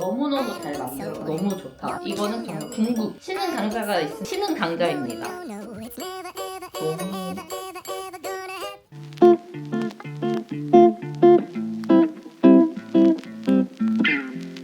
너무너무 잘 만들어 너무 좋다. 이거는 정말 궁극 신흥 강자가 있는 신흥 강자입니다.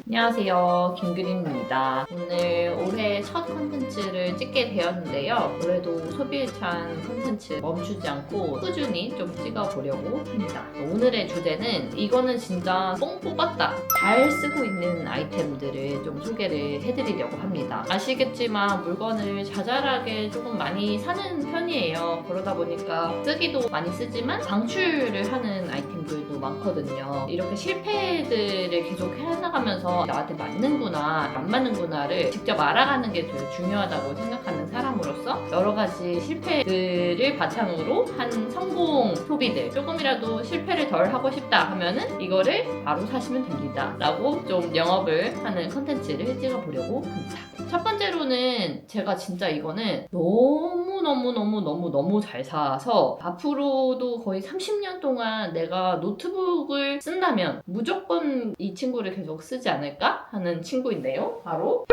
안녕하세요. 김규림입니다. 오늘 올해 첫 컨텐츠를 찍게 되었는데요. 올해도 소비에 찬 컨텐츠 멈추지 않고 꾸준히 좀 찍어보려고 합니다. 오늘의 주제는 이거는 진짜 뽕 뽑았다. 잘 쓰고 있는 아이템들을 좀 소개를 해드리려고 합니다. 아시겠지만 물건을 자잘하게 조금 많이 사는 편이에요. 그러다 보니까 쓰기도 많이 쓰지만 방출을 하는 아이템들도 많거든요. 이렇게 실패들을 계속 해나가면서 나한테 맞는구나, 안 맞는구나를 직접 알아가는 게 제일 중요하다고 생각하는 사람으로서 여러 가지 실패들을 바탕으로 한 성공 소비들 조금이라도 실패를 덜 하고 싶다 하면은 이거를 바로 사시면 됩니다. 라고 좀 영업을 하는 컨텐츠를 찍어보려고 합니다. 첫 번째로는 제가 진짜 이거는 너무너무너무너무너무 잘 사서 앞으로도 거의 30년 동안 내가 노트북을 쓴다면 무조건 이 친구를 계속 쓰지 않을까 하는 친구인데요. 바로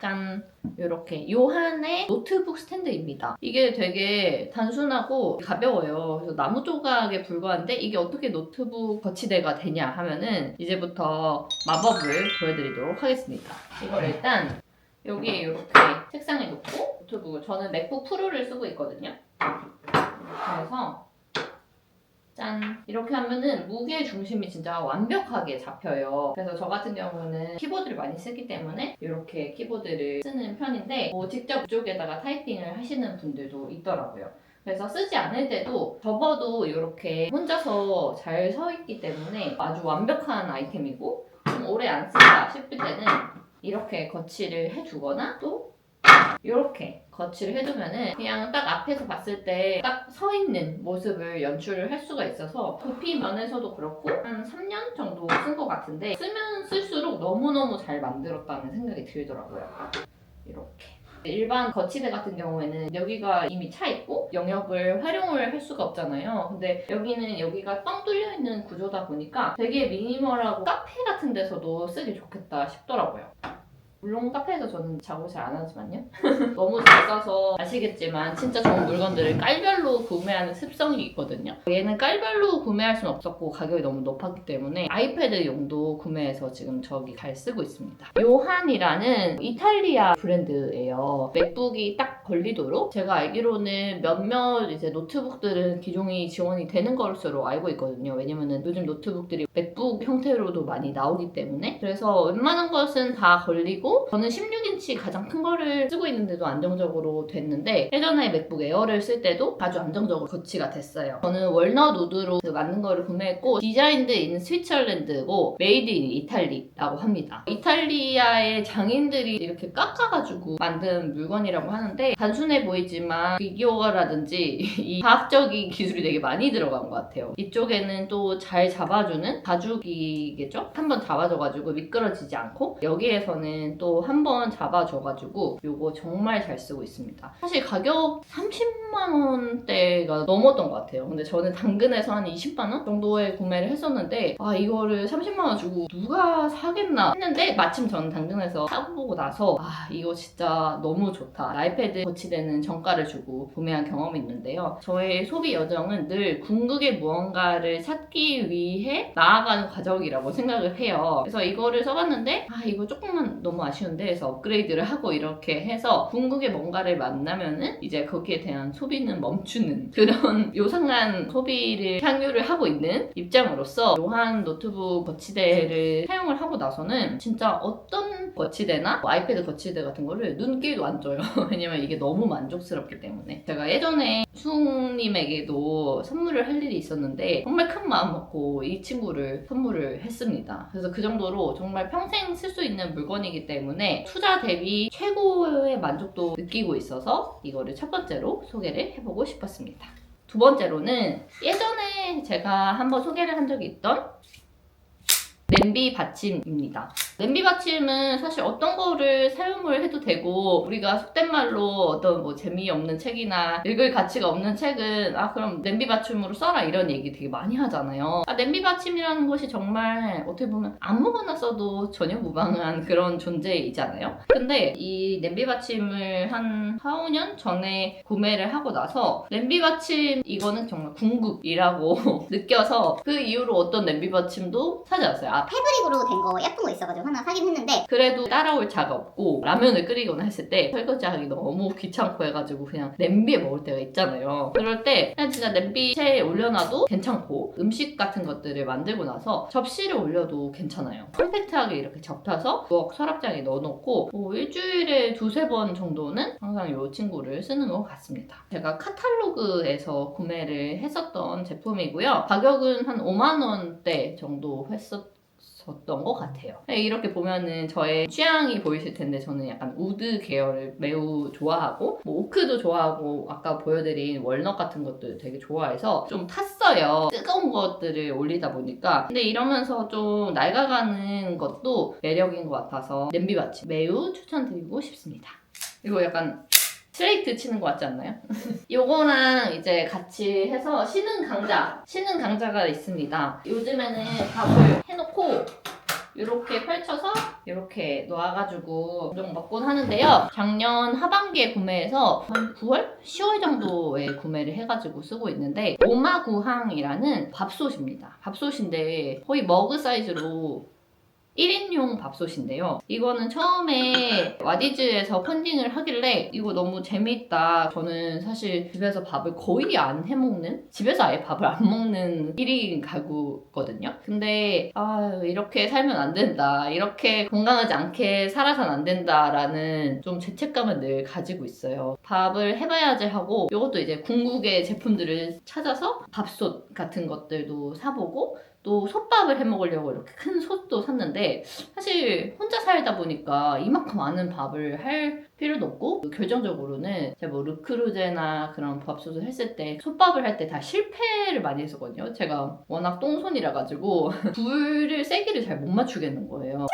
짠! 이렇게 요한의 노트북 스탠드입니다. 이게 되게 단순하고 가벼워요. 그래서 나무 조각에 불과한데 이게 어떻게 노트북 거치대가 되냐 하면은 이제부터 마법을 보여드리도록 하겠습니다. 이걸 일단 여기에 이렇게 책상에 놓고 노트북을 저는 맥북 프로를 쓰고 있거든요. 그래서 짠 이렇게 하면은 무게 중심이 진짜 완벽하게 잡혀요. 그래서 저 같은 경우는 키보드를 많이 쓰기 때문에 이렇게 키보드를 쓰는 편인데 뭐 직접 이쪽에다가 타이핑을 하시는 분들도 있더라고요. 그래서 쓰지 않을 때도 접어도 이렇게 혼자서 잘 서 있기 때문에 아주 완벽한 아이템이고 좀 오래 안 쓴다 싶을 때는 이렇게 거치를 해주거나 또 이렇게 거치를 해두면은 그냥 딱 앞에서 봤을 때 딱 서 있는 모습을 연출을 할 수가 있어서 부피 면에서도 그렇고 한 3년 정도 쓴 것 같은데 쓰면 쓸수록 너무너무 잘 만들었다는 생각이 들더라고요. 이렇게. 일반 거치대 같은 경우에는 여기가 이미 차 있고 영역을 활용을 할 수가 없잖아요. 근데 여기는 여기가 뻥 뚫려 있는 구조다 보니까 되게 미니멀하고 카페 같은 데서도 쓰기 좋겠다 싶더라고요. 물론 카페에서 저는 작업을 잘 안 하지만요. 너무 잘 써서 아시겠지만 진짜 좋은 물건들을 깔별로 구매하는 습성이 있거든요. 얘는 깔별로 구매할 수는 없었고 가격이 너무 높았기 때문에 아이패드 용도 구매해서 지금 저기 잘 쓰고 있습니다. 요한이라는 이탈리아 브랜드예요. 맥북이 딱 걸리도록 제가 알기로는 몇몇 이제 노트북들은 기종이 지원이 되는 것으로 알고 있거든요. 왜냐면은 요즘 노트북들이 맥북 형태로도 많이 나오기 때문에 그래서 웬만한 것은 다 걸리고 저는 16인치 가장 큰 거를 쓰고 있는데도 안정적으로 됐는데 예전에 맥북 에어를 쓸 때도 아주 안정적으로 거치가 됐어요. 저는 월넛 우드로 그 맞는 거를 구매했고 디자인드 인 스위tzerland고 메이드 인 이탈리라고 합니다. 이탈리아의 장인들이 이렇게 깎아가지고 만든 물건이라고 하는데 단순해 보이지만 비교가라든지 이 과학적인 기술이 되게 많이 들어간 것 같아요. 이쪽에는 또 잘 잡아주는 가죽이겠죠? 한번 잡아줘가지고 미끄러지지 않고 여기에서는 또 한 번 잡아줘가지고 이거 정말 잘 쓰고 있습니다. 사실 가격 30만 원대가 넘었던 것 같아요. 근데 저는 당근에서 한 20만 원 정도에 구매를 했었는데 아 이거를 30만 원 주고 누가 사겠나 했는데 마침 저는 당근에서 사보고 나서 아 이거 진짜 너무 좋다. 아이패드 거치대는 정가를 주고 구매한 경험이 있는데요. 저의 소비 여정은 늘 궁극의 무언가를 찾기 위해 나아가는 과정이라고 생각을 해요. 그래서 이거를 써봤는데 아 이거 조금만 너무 아쉬운데 해서 업그레이드를 하고 이렇게 해서 궁극의 뭔가를 만나면은 이제 거기에 대한 소비는 멈추는 그런 요상한 소비를 향유를 하고 있는 입장으로서 요한 노트북 거치대를 사용을 하고 나서는 진짜 어떤 거치대나 뭐 아이패드 거치대 같은 거를 눈길도 안 줘요. 왜냐면 이게 너무 만족스럽기 때문에 제가 예전에 수웅님에게도 선물을 할 일이 있었는데 정말 큰 마음 먹고 이 친구를 선물을 했습니다. 그래서 그 정도로 정말 평생 쓸 수 있는 물건이기 때문에 투자 대비 최고의 만족도 느끼고 있어서 이거를 첫 번째로 소개를 해보고 싶었습니다. 두 번째로는 예전에 제가 한번 소개를 한 적이 있던 냄비 받침입니다. 냄비 받침은 사실 어떤 거를 사용을 해도 되고 우리가 속된 말로 어떤 뭐 재미없는 책이나 읽을 가치가 없는 책은 아 그럼 냄비 받침으로 써라 이런 얘기 되게 많이 하잖아요. 아, 냄비 받침이라는 것이 정말 어떻게 보면 아무거나 써도 전혀 무방한 그런 존재이잖아요. 근데 이 냄비 받침을 한 4, 5년 전에 구매를 하고 나서 냄비 받침 이거는 정말 궁극이라고 느껴서 그 이후로 어떤 냄비 받침도 사지 않았어요. 아 패브릭으로 된 거 예쁜 거 있어가지고 하나 사긴 했는데 그래도 따라올 자가 없고 라면을 끓이거나 했을 때 설거지하기 너무 귀찮고 해가지고 그냥 냄비에 먹을 때가 있잖아요. 그럴 때 그냥 진짜 냄비에 올려놔도 괜찮고 음식 같은 것들을 만들고 나서 접시를 올려도 괜찮아요. 컴팩트하게 이렇게 접혀서 부엌 서랍장에 넣어놓고 뭐 일주일에 두세 번 정도는 항상 이 친구를 쓰는 것 같습니다. 제가 카탈로그에서 구매를 했었던 제품이고요. 가격은 한 5만 원대 정도 했었 었던 것 같아요. 네, 이렇게 보면은 저의 취향이 보이실 텐데 저는 약간 우드 계열을 매우 좋아하고 뭐 오크도 좋아하고 아까 보여드린 월넛 같은 것도 되게 좋아해서 좀 탔어요. 뜨거운 것들을 올리다 보니까 근데 이러면서 좀 낡아가는 것도 매력인 것 같아서 냄비 받침 매우 추천드리고 싶습니다. 이거 약간 스트레이트 치는 것 같지 않나요? 요거랑 이제 같이 해서 쉬는 강자, 쉬는 강자가 있습니다. 요즘에는 밥을 해놓고 이렇게 펼쳐서 이렇게 놓아가지고 좀 먹곤 하는데요. 작년 하반기에 구매해서 한 9월? 10월 정도에 구매를 해가지고 쓰고 있는데 오마구항이라는 밥솥입니다. 밥솥인데 거의 머그 사이즈로 1인용 밥솥인데요. 이거는 처음에 와디즈에서 펀딩을 하길래 이거 너무 재밌다. 저는 사실 집에서 밥을 거의 안 해먹는, 집에서 아예 밥을 안 먹는 1인 가구거든요. 근데 아 이렇게 살면 안 된다. 이렇게 건강하지 않게 살아선 안 된다라는 좀 죄책감을 늘 가지고 있어요. 밥을 해봐야지 하고 이것도 이제 궁극의 제품들을 찾아서 밥솥 같은 것들도 사보고 또 솥밥을 해 먹으려고 이렇게 큰 솥도 샀는데 사실 혼자 살다 보니까 이만큼 많은 밥을 할 필요도 없고 결정적으로는 제가 뭐 르크루제나 그런 밥솥을 했을 때 솥밥을 할 때 다 실패를 많이 했었거든요. 제가 워낙 똥손이라 가지고 불을 세기를 잘 못 맞추겠는 거예요.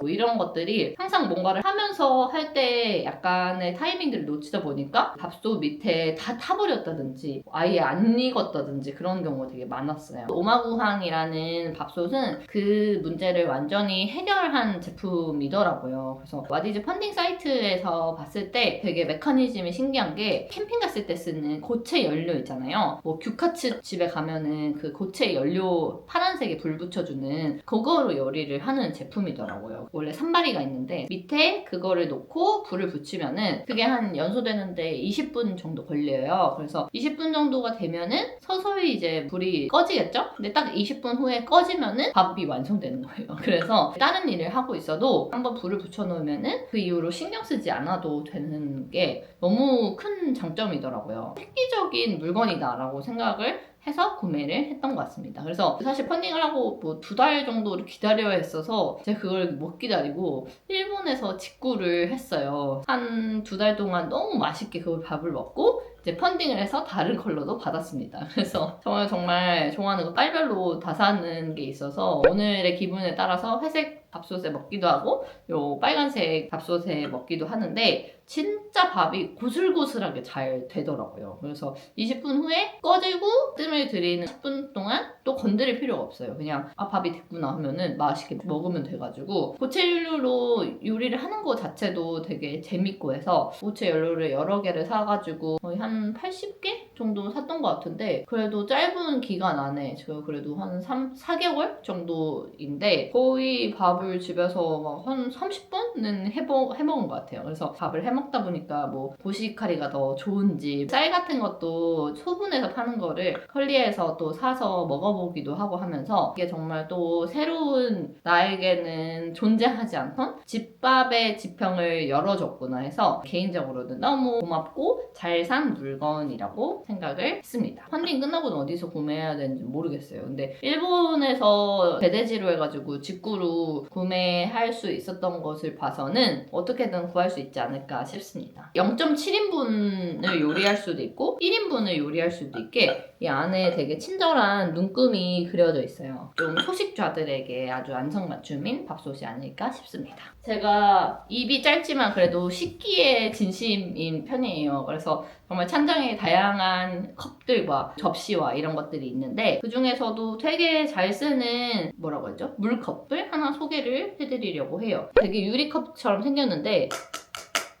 뭐 이런 것들이 항상 뭔가를 하면서 할 때 약간의 타이밍들을 놓치다 보니까 밥솥 밑에 다 타버렸다든지 아예 안 익었다든지 그런 경우가 되게 많았어요. 오마구항이라는 밥솥은 그 문제를 완전히 해결한 제품이더라고요. 그래서 와디즈 펀딩 사이트에서 봤을 때 되게 메커니즘이 신기한 게 캠핑 갔을 때 쓰는 고체 연료 있잖아요. 뭐 규카츠 집에 가면은 그 고체 연료 파란색에 불 붙여주는 그거로 요리를 하는 제품이더라고요. 원래 산발이가 있는데 밑에 그거를 놓고 불을 붙이면은 그게 한 연소되는데 20분 정도 걸려요. 그래서 20분 정도가 되면은 서서히 이제 불이 꺼지겠죠? 근데 딱 20분 후에 꺼지면은 밥이 완성되는 거예요. 그래서 다른 일을 하고 있어도 한번 불을 붙여놓으면은 그 이후로 신경 쓰지 않아도 되는 게 너무 큰 장점이더라고요. 획기적인 물건이다라고 생각을 해서 구매를 했던 것 같습니다. 그래서 사실 펀딩을 하고 뭐 두 달 정도를 기다려야 했어서 제가 그걸 못 기다리고 일본에서 직구를 했어요. 한 두 달 동안 너무 맛있게 그걸 밥을 먹고 이제 펀딩을 해서 다른 컬러도 받았습니다. 그래서 정말 정말 좋아하는 거 빨별로 다 사는 게 있어서 오늘의 기분에 따라서 회색 밥솥에 먹기도 하고 요 빨간색 밥솥에 먹기도 하는데 진짜 밥이 고슬고슬하게 잘 되더라고요. 그래서 20분 후에 꺼지고 뜸을 들이는 10분 동안 또 건드릴 필요가 없어요. 그냥 아 밥이 됐구나 하면은 맛있게 먹으면 돼가지고 고체 연료로 요리를 하는 거 자체도 되게 재밌고 해서 고체 연료를 여러 개를 사가지고 거의 한 80개 정도 샀던 것 같은데 그래도 짧은 기간 안에 제가 그래도 한 3, 4개월 정도인데 거의 밥을 집에서 막 한 30분은 해먹, 해먹은 것 같아요. 그래서 밥을 해먹다 보니까 뭐 보시카리가 더 좋은지 쌀 같은 것도 소분해서 파는 거를 컬리에서 또 사서 먹어보기도 하고 하면서 이게 정말 또 새로운 나에게는 존재하지 않던 집밥의 지평을 열어줬구나 해서 개인적으로는 너무 고맙고 잘 산 물건이라고 생각을 했습니다. 펀딩 끝나고는 어디서 구매해야 되는지 모르겠어요. 근데 일본에서 배대지로 해가지고 직구로 구매할 수 있었던 것을 봐서는 어떻게든 구할 수 있지 않을까 싶습니다. 0.7인분을 요리할 수도 있고 1인분을 요리할 수도 있게 이 안에 되게 친절한 눈금이 그려져 있어요. 좀 소식자들에게 아주 안성맞춤인 밥솥이 아닐까 싶습니다. 제가 입이 짧지만 그래도 식기에 진심인 편이에요. 그래서 정말 찬장에 다양한 컵들과 접시와 이런 것들이 있는데 그 중에서도 되게 잘 쓰는 뭐라고 하죠? 물컵을 하나 소개를 해드리려고 해요. 되게 유리컵처럼 생겼는데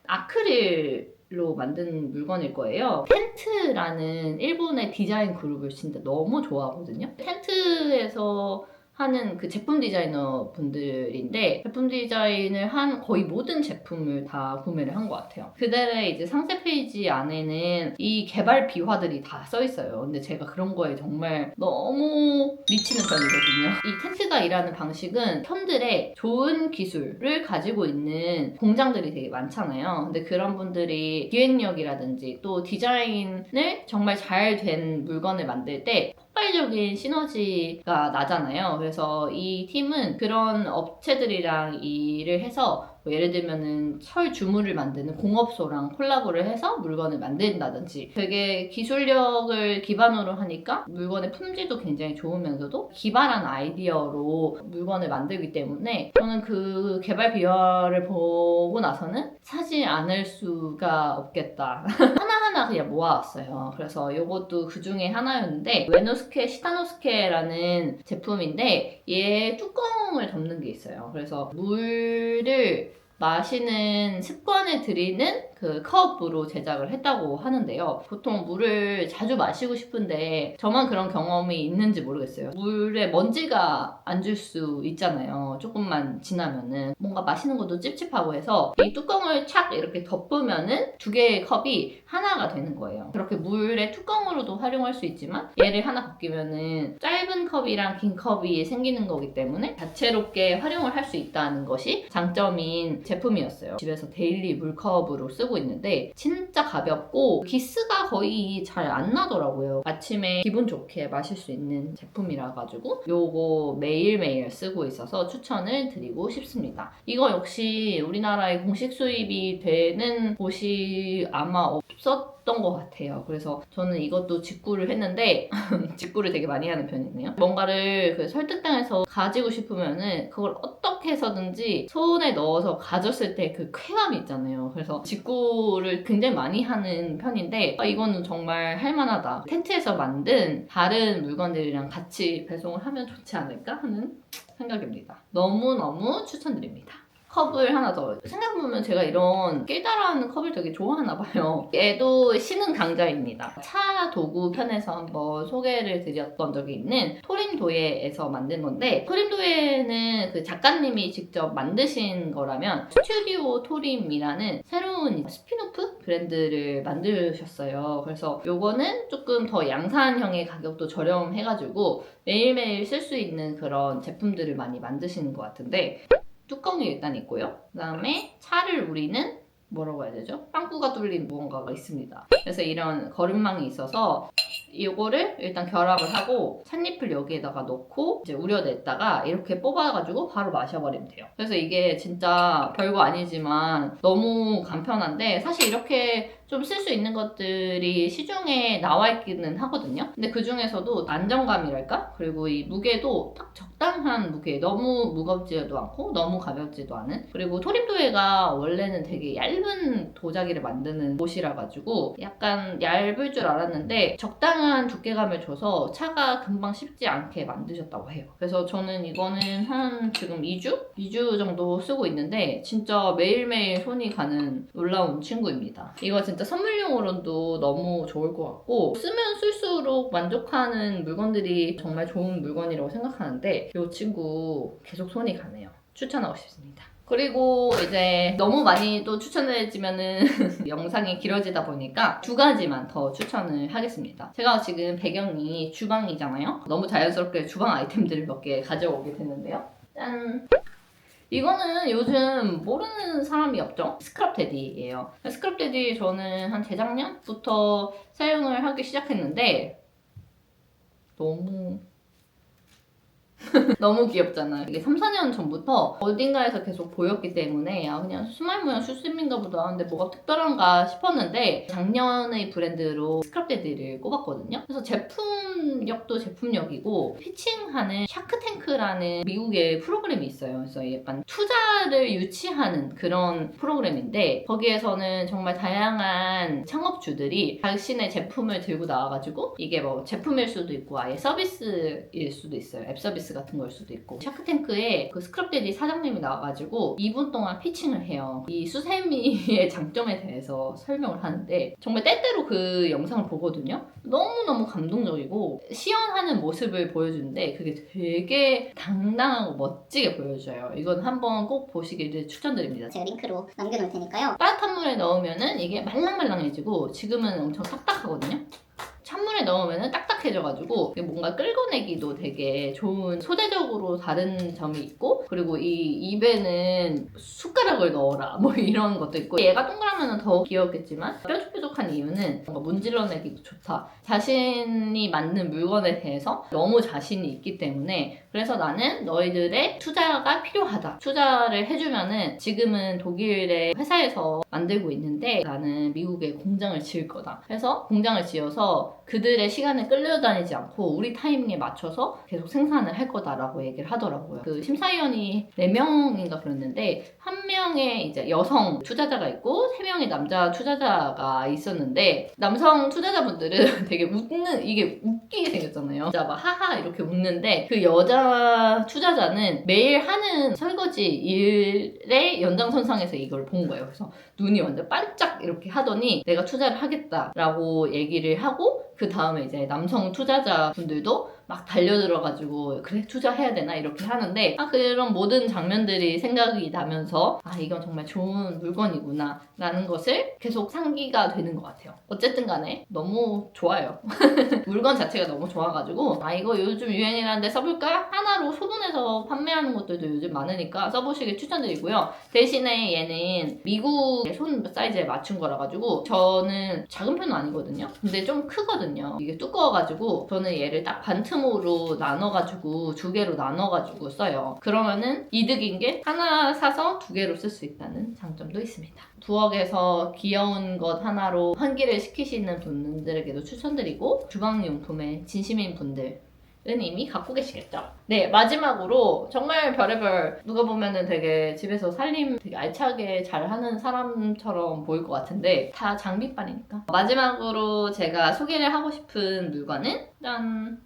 아크릴 로 만든 물건일 거예요. 텐트라는 일본의 디자인 그룹을 진짜 너무 좋아하거든요. 텐트에서 하는 그 제품 디자이너 분들인데 제품 디자인을 한 거의 모든 제품을 다 구매를 한 것 같아요. 그들의 이제 상세 페이지 안에는 이 개발 비화들이 다 써 있어요. 근데 제가 그런 거에 정말 너무 미치는 편이거든요. 이 텐트가 일하는 방식은 편들의 좋은 기술을 가지고 있는 공장들이 되게 많잖아요. 근데 그런 분들이 기획력이라든지 또 디자인을 정말 잘 된 물건을 만들 때 폭발적인 시너지가 나잖아요. 그래서 이 팀은 그런 업체들이랑 일을 해서 뭐 예를 들면은 철 주물을 만드는 공업소랑 콜라보를 해서 물건을 만든다든지 되게 기술력을 기반으로 하니까 물건의 품질도 굉장히 좋으면서도 기발한 아이디어로 물건을 만들기 때문에 저는 그 개발 비화를 보고 나서는 사지 않을 수가 없겠다. 하나하나 그냥 모아왔어요. 그래서 이것도 그 중에 하나였는데 웨노스케 시타노스케라는 제품인데 얘 뚜껑을 덮는 게 있어요. 그래서 물을 마시는 습관을 들이는 그 컵으로 제작을 했다고 하는데요. 보통 물을 자주 마시고 싶은데 저만 그런 경험이 있는지 모르겠어요. 물에 먼지가 앉을 수 있잖아요. 조금만 지나면은 뭔가 마시는 것도 찝찝하고 해서 이 뚜껑을 착 이렇게 덮으면은 두 개의 컵이 하나가 되는 거예요. 그렇게 물의 뚜껑으로도 활용할 수 있지만 얘를 하나 바뀌면은 짧은 컵이랑 긴 컵이 생기는 거기 때문에 다채롭게 활용을 할 수 있다는 것이 장점인 제품이었어요. 집에서 데일리 물컵으로 쓰고 있는데 진짜 가볍고 기스가 거의 잘 안 나더라고요. 아침에 기분 좋게 마실 수 있는 제품이라 가지고 요거 매일매일 쓰고 있어서 추천을 드리고 싶습니다. 이거 역시 우리나라에 공식 수입이 되는 곳이 아마 없었던 것 같아요. 그래서 저는 이것도 직구를 했는데 직구를 되게 많이 하는 편이네요. 뭔가를 그 설득당해서 가지고 싶으면은 그걸 어떻게 해서든지 손에 넣어서 가졌을 때 그 쾌감이 있잖아요. 그래서 직구를 굉장히 많이 하는 편인데 아, 이거는 정말 할만하다. 텐트에서 만든 다른 물건들이랑 같이 배송을 하면 좋지 않을까 하는 생각입니다. 너무너무 추천드립니다. 컵을 하나 더. 생각해보면 제가 이런 깨달아하는 컵을 되게 좋아하나 봐요. 얘도 신흥 강자입니다. 차 도구 편에서 한번 소개를 드렸던 적이 있는 토린도예에서 만든 건데 토린도예는 그 작가님이 직접 만드신 거라면 스튜디오 토림이라는 새로운 스피노프 브랜드를 만드셨어요. 그래서 요거는 조금 더 양산형의 가격도 저렴해가지고 매일매일 쓸 수 있는 그런 제품들을 많이 만드시는 것 같은데 뚜껑이 일단 있고요. 그 다음에 차를 우리는 뭐라고 해야 되죠? 빵꾸가 뚫린 무언가가 있습니다. 그래서 이런 거름망이 있어서 이거를 일단 결합을 하고 찻잎을 여기에다가 넣고 이제 우려냈다가 이렇게 뽑아가지고 바로 마셔버리면 돼요. 그래서 이게 진짜 별거 아니지만 너무 간편한데 사실 이렇게 좀 쓸 수 있는 것들이 시중에 나와 있기는 하거든요. 근데 그 중에서도 안정감이랄까? 그리고 이 무게도 딱 적당한 무게. 너무 무겁지도 않고 너무 가볍지도 않은. 그리고 토림도예가 원래는 되게 얇은 도자기를 만드는 곳이라 가지고 약간 얇을 줄 알았는데 적당한 두께감을 줘서 차가 금방 식지 않게 만드셨다고 해요. 그래서 저는 이거는 한 지금 2주? 2주 정도 쓰고 있는데 진짜 매일매일 손이 가는 놀라운 친구입니다. 이거 진짜 선물용으로도 너무 좋을 것 같고 쓰면 쓸수록 만족하는 물건들이 정말 좋은 물건이라고 생각하는데 이 친구 계속 손이 가네요. 추천하고 싶습니다. 그리고 이제 너무 많이 또 추천해지면은 영상이 길어지다 보니까 두 가지만 더 추천을 하겠습니다. 제가 지금 배경이 주방이잖아요. 너무 자연스럽게 주방 아이템들을 몇 개 가져오게 됐는데요. 짠! 이거는 요즘 모르는 사람이 없죠. 스크럽 데디예요. 스크럽 데디 저는 한 재작년부터 사용을 하기 시작했는데 너무 너무 귀엽잖아. 이게 3, 4년 전부터 어딘가에서 계속 보였기 때문에 아 그냥 스마일 모양 슈스인가 보다. 근데 뭐가 특별한가 싶었는데 작년의 브랜드로 스크럽데디를 꼽았거든요. 그래서 제품력도 제품력이고 피칭하는 샤크탱크라는 미국의 프로그램이 있어요. 그래서 약간 투자를 유치하는 그런 프로그램인데 거기에서는 정말 다양한 창업주들이 자신의 제품을 들고 나와가지고 이게 뭐 제품일 수도 있고 아예 서비스일 수도 있어요. 앱 서비스 같은 걸 수도 있고 샤크탱크에 그 스크럽데디 사장님이 나와가지고 2분 동안 피칭을 해요. 이 수세미의 장점에 대해서 설명을 하는데 정말 때때로 그 영상을 보거든요. 너무너무 감동적이고 시연하는 모습을 보여주는데 그게 되게 당당하고 멋지게 보여줘요. 이건 한번 꼭 보시기를 추천드립니다. 제가 링크로 남겨놓을 테니까요. 따뜻한 물에 넣으면은 이게 말랑말랑해지고 지금은 엄청 딱딱하거든요. 찬물에 넣으면은 딱딱해져가지고 뭔가 끌어내기도 되게 좋은 소재적으로 다른 점이 있고 그리고 이 입에는 숟가락을 넣어라 뭐 이런 것도 있고. 얘가 동그라면 더 귀엽겠지만 뾰족뾰족한 이유는 뭔가 문질러내기도 좋다. 자신이 만든 물건에 대해서 너무 자신이 있기 때문에 그래서 나는 너희들의 투자가 필요하다 투자를 해주면은 지금은 독일의 회사에서 만들고 있는데 나는 미국에 공장을 지을 거다 그래서 공장을 지어서 그들의 시간에 끌려다니지 않고 우리 타이밍에 맞춰서 계속 생산을 할 거다라고 얘기를 하더라고요. 그 심사위원이 4명인가 그랬는데 한 명의 이제 여성 투자자가 있고 세 명의 남자 투자자가 있었는데 남성 투자자분들은 되게 웃는 이게 웃기게 생겼잖아요. 진짜 막 하하 이렇게 웃는데 그 여자 투자자는 매일 하는 설거지 일의 연장선상에서 이걸 본 거예요. 그래서 눈이 완전 반짝 이렇게 하더니 내가 투자를 하겠다라고 얘기를 하고 그 다음에 이제 남성 투자자 분들도 막 달려들어가지고 그래 투자해야 되나? 이렇게 하는데 아 그런 모든 장면들이 생각이 나면서 아 이건 정말 좋은 물건이구나 라는 것을 계속 상기가 되는 것 같아요. 어쨌든 간에 너무 좋아요. 물건 자체가 너무 좋아가지고 아 이거 요즘 유행이라는데 써볼까? 하나로 소분해서 판매하는 것들도 요즘 많으니까 써보시길 추천드리고요. 대신에 얘는 미국의 손 사이즈에 맞춘 거라 가지고 저는 작은 편은 아니거든요. 근데 좀 크거든요 이게 두꺼워가지고 저는 얘를 딱 반틈으로 나눠가지고 두 개로 나눠가지고 써요. 그러면은 이득인 게 하나 사서 두 개로 쓸 수 있다는 장점도 있습니다. 부엌에서 귀여운 것 하나로 환기를 시키시는 분들에게도 추천드리고 주방용품에 진심인 분들 은 이미 갖고 계시겠죠. 네, 마지막으로 정말 별의별 누가 보면은 되게 집에서 살림 되게 알차게 잘 하는 사람처럼 보일 것 같은데 다 장비빨이니까. 마지막으로 제가 소개를 하고 싶은 물건은 짠.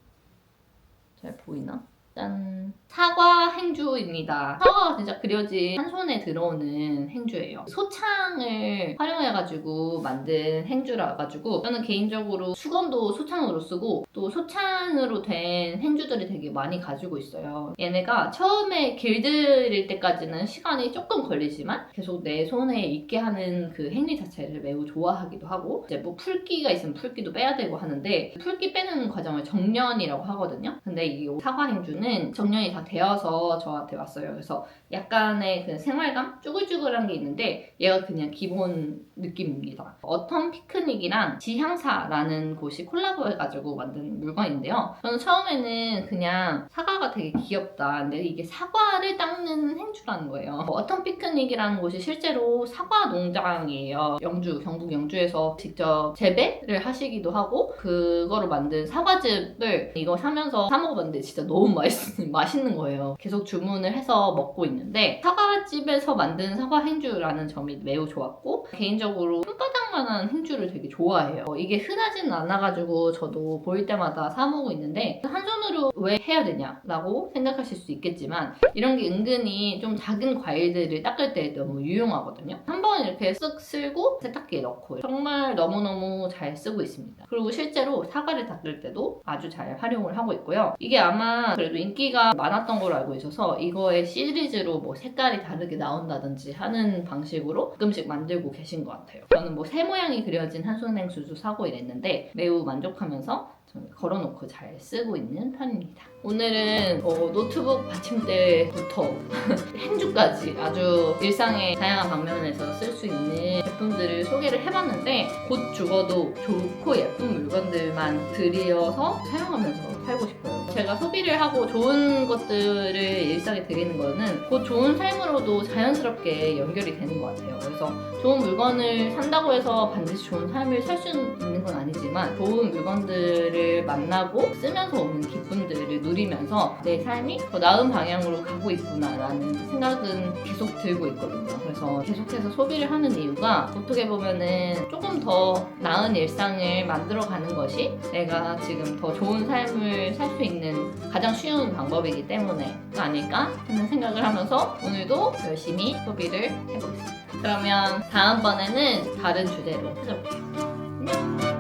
잘 보이나? 짠. 사과 행주입니다. 사과가 진짜 그려진 한 손에 들어오는 행주예요. 소창을 활용해가지고 만든 행주라 가지고 저는 개인적으로 수건도 소창으로 쓰고 또 소창으로 된 행주들이 되게 많이 가지고 있어요. 얘네가 처음에 길들일 때까지는 시간이 조금 걸리지만 계속 내 손에 있게 하는 그 행위 자체를 매우 좋아하기도 하고 이제 뭐 풀기가 있으면 풀기도 빼야 되고 하는데 풀기 빼는 과정을 정년이라고 하거든요. 근데 이 사과 행주는 정년이 다 되어서 저한테 왔어요. 그래서 약간의 그 생활감 쭈글쭈글한 게 있는데 얘가 그냥 기본 느낌입니다. 어텀 피크닉이랑 지향사라는 곳이 콜라보해가지고 만든 물건인데요. 저는 처음에는 그냥 사과가 되게 귀엽다. 근데 이게 사과를 닦는 행주라는 거예요. 어텀 피크닉이라는 곳이 실제로 사과 농장이에요. 영주, 경북 영주에서 직접 재배를 하시기도 하고 그거로 만든 사과즙을 이거 사면서 사 먹어봤는데 진짜 너무 맛있, 맛있는 거예요. 계속 주문을 해서 먹고 있는데 사과집에서 만든 사과 행주라는 점이 매우 좋았고 개인적으로 손바닥 만한 행주를 되게 좋아해요. 어, 이게 흔하진 않아가지고 저도 보일 때마다 사 먹고 있는데 한 손으로 왜 해야 되냐라고 생각하실 수 있겠지만 이런 게 은근히 좀 작은 과일들을 닦을 때 너무 유용하거든요. 한 번 이렇게 쓱 쓸고 세탁기에 넣고 정말 너무너무 잘 쓰고 있습니다. 그리고 실제로 사과를 닦을 때도 아주 잘 활용을 하고 있고요. 이게 아마 그래도 인기가 많았던 걸로 알고 있어서 이거의 시리즈로 뭐 색깔이 다르게 나온다든지 하는 방식으로 가끔씩 만들고 계신 것 같아요. 저는 뭐새 모양이 그려진 한손 행수도 사고 이랬는데 매우 만족하면서 좀 걸어놓고 잘 쓰고 있는 편입니다. 오늘은 어, 노트북 받침대부터 핸즈까지 아주 일상의 다양한 방면에서 쓸 수 있는 제품들을 소개를 해봤는데 곧 죽어도 좋고 예쁜 물건들만 들이어서 사용하면서 살고 싶어요. 제가 소비를 하고 좋은 것들을 일상에 드리는 거는 곧 좋은 삶으로도 자연스럽게 연결이 되는 것 같아요. 그래서 좋은 물건을 산다고 해서 반드시 좋은 삶을 살 수 있는 건 아니지만 좋은 물건들을 만나고 쓰면서 오는 기쁨들을 누 리면서 내 삶이 더 나은 방향으로 가고 있구나라는 생각은 계속 들고 있거든요. 그래서 계속해서 소비를 하는 이유가 어떻게 보면은 조금 더 나은 일상을 만들어 가는 것이 내가 지금 더 좋은 삶을 살 수 있는 가장 쉬운 방법이기 때문에 아닐까 하는 생각을 하면서 오늘도 열심히 소비를 해보겠습니다. 그러면 다음번에는 다른 주제로 찾아올게요. 안녕!